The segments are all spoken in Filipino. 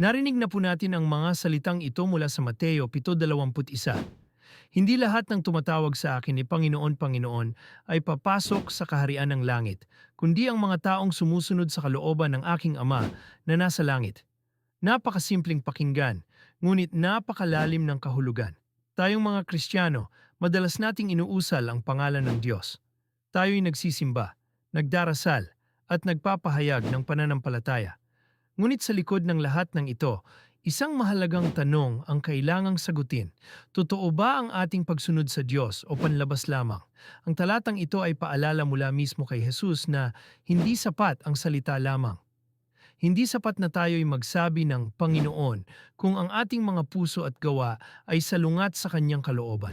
Narinig na po natin ang mga salitang ito mula sa Mateo 7.21. Hindi lahat ng tumatawag sa akin ni Panginoon, Panginoon ay papasok sa kaharian ng langit, kundi ang mga taong sumusunod sa kalooban ng aking Ama na nasa langit. Napakasimpleng pakinggan, ngunit napakalalim ng kahulugan. Tayong mga Kristiyano, madalas nating inuusal ang pangalan ng Diyos. Tayo'y nagsisimba, nagdarasal, at nagpapahayag ng pananampalataya. Ngunit sa likod ng lahat ng ito, isang mahalagang tanong ang kailangang sagutin. Totoo ba ang ating pagsunod sa Diyos o panlabas lamang? Ang talatang ito ay paalala mula mismo kay Jesus na hindi sapat ang salita lamang. Hindi sapat na tayo'y magsabi ng Panginoon kung ang ating mga puso at gawa ay salungat sa kanyang kalooban.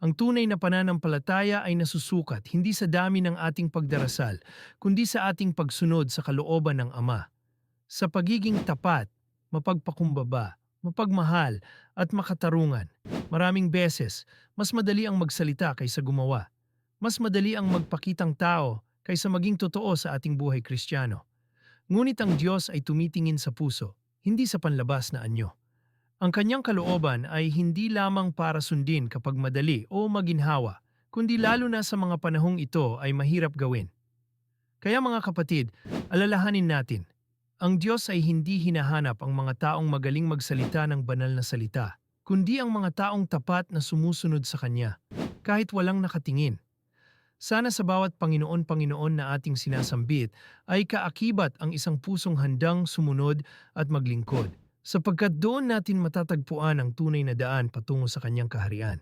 Ang tunay na pananampalataya ay nasusukat hindi sa dami ng ating pagdarasal, kundi sa ating pagsunod sa kalooban ng Ama. Sa pagiging tapat, mapagpakumbaba, mapagmahal, at makatarungan, maraming beses, mas madali ang magsalita kaysa gumawa. Mas madali ang magpakitang tao kaysa maging totoo sa ating buhay kristyano. Ngunit ang Diyos ay tumitingin sa puso, hindi sa panlabas na anyo. Ang kanyang kalooban ay hindi lamang para sundin kapag madali o maginhawa, kundi lalo na sa mga panahong ito ay mahirap gawin. Kaya mga kapatid, alalahanin natin, ang Diyos ay hindi hinahanap ang mga taong magaling magsalita ng banal na salita, kundi ang mga taong tapat na sumusunod sa Kanya, kahit walang nakatingin. Sana sa bawat Panginoon-Panginoon na ating sinasambit ay kaakibat ang isang pusong handang sumunod at maglingkod, sapagkat doon natin matatagpuan ang tunay na daan patungo sa Kanyang kaharian.